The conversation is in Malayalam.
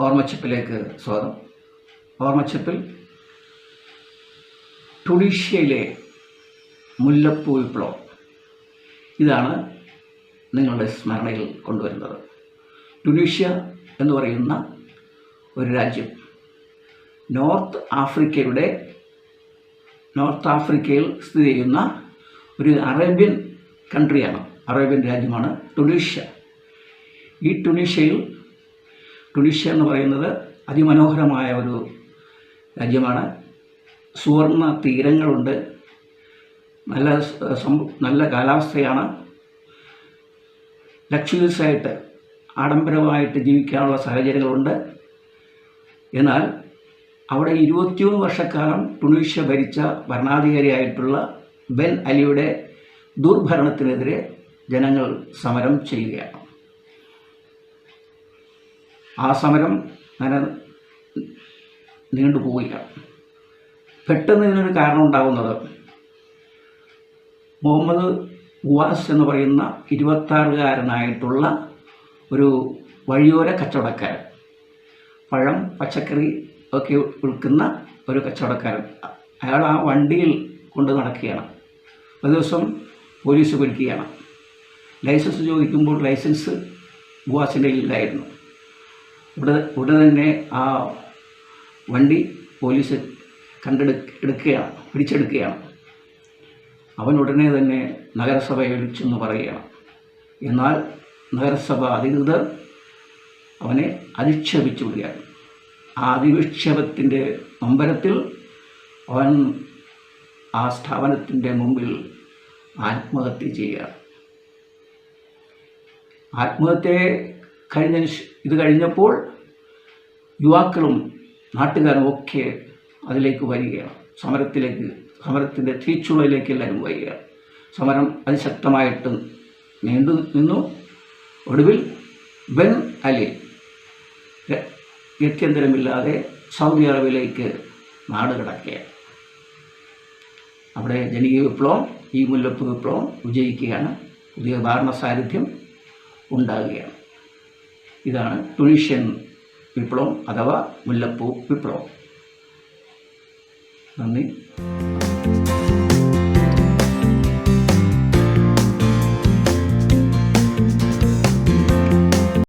ഓർമ്മച്ചപ്പിലേക്ക് സ്വാഗതം. ഓർമ്മച്ചിപ്പിൽ ടുണീഷ്യയിലെ മുല്ലപ്പൂ വിപ്ലവം. ഇതാണ് നിങ്ങളുടെ സ്മരണയിൽ കൊണ്ടുവരുന്നത്. ടുണീഷ്യ എന്ന് പറയുന്ന ഒരു രാജ്യം നോർത്ത് ആഫ്രിക്കയുടെ നോർത്ത് ആഫ്രിക്കയിൽ സ്ഥിതി ചെയ്യുന്ന ഒരു അറേബ്യൻ കൺട്രിയാണ് അറേബ്യൻ രാജ്യമാണ് ടുണീഷ്യ. ഈ ടുണീഷ്യയിൽ ടുണീഷ്യ എന്ന് പറയുന്നത് അതിമനോഹരമായ ഒരു രാജ്യമാണ്. സുവർണ തീരങ്ങളുണ്ട്. നല്ല നല്ല കാലാവസ്ഥയാണ്. ലക്ഷറീസ് ആയിട്ട് ആഡംബരമായിട്ട് ജീവിക്കാനുള്ള സാഹചര്യങ്ങളുണ്ട്. എന്നാൽ അവിടെ ഇരുപത്തിയൊന്ന് വർഷക്കാലം ടുണീഷ്യ ഭരിച്ച ഭരണാധികാരിയായിട്ടുള്ള ബെൻ അലിയുടെ ദുർഭരണത്തിനെതിരെ ജനങ്ങൾ സമരം ചെയ്യുകയാണ്. ആ സമരം അങ്ങനെ നീണ്ടുപോവുകയാണ് പെട്ടെന്ന് ഇതിനൊരു കാരണം ഉണ്ടാകുന്നത് മുഹമ്മദ് ഉവാസ് എന്ന് പറയുന്ന ഇരുപത്താറുകാരനായിട്ടുള്ള ഒരു വഴിയോര കച്ചവടക്കാരൻ പഴം പച്ചക്കറി ഒക്കെ വിൽക്കുന്ന ഒരു കച്ചവടക്കാരൻ. അയാൾ ആ വണ്ടിയിൽ കൊണ്ട് നടക്കുകയാണ്. ഒരു ദിവസം പോലീസ് പിടിക്കുകയാണ് ലൈസൻസ് ചോദിക്കുമ്പോൾ ലൈസൻസ് ഉവാസിന്റെ ഇല്ലായിരുന്നു ഉടനെ ഉടൻ തന്നെ ആ വണ്ടി പോലീസ് കണ്ടെടുക്കുകയാണ് പിടിച്ചെടുക്കുകയാണ്. അവൻ ഉടനെ തന്നെ നഗരസഭയിൽ വിളിച്ചെന്ന് പറയുകയാണ്. എന്നാൽ നഗരസഭ അധികൃതർ അവനെ അധിക്ഷേപിച്ചു വിടുകയാണ്. ആ അധിക്ഷേപത്തിന്റെ നൊമ്പരത്തിൽ അവൻ ആ സ്ഥാപനത്തിന്റെ മുമ്പിൽ ആത്മഹത്യ ചെയ്യുകയാണ്. ആത്മഹത്യയെ കഴിഞ്ഞ ഇത് കഴിഞ്ഞപ്പോൾ യുവാക്കളും നാട്ടുകാരും ഒക്കെ അതിലേക്ക് വരികയാണ്. സമരത്തിലേക്ക് സമരത്തിന്റെ തീച്ചുളയിലേക്ക് എല്ലാവരും വരികയാണ്. സമരം അതിശക്തമായിട്ട് നീണ്ടു നിന്നു. ഒടുവിൽ ബെൻ അലി ഗത്യന്തരമില്ലാതെ സൗദി അറേബ്യയിലേക്ക് നാട് കിടക്കുകയാണ്. അവിടെ ജനകീയ വിപ്ലവം ഈ മുല്ലപ്പ് വിപ്ലവം വിജയിക്കുകയാണ്. പുതിയ ഭരണ സാന്നിധ്യം ഉണ്ടാകുകയാണ്. ഇതാണ് ടുണീഷ്യൻ വിപ്ലവം അഥവാ മുല്ലപ്പൂ വിപ്ലവം. നന്ദി.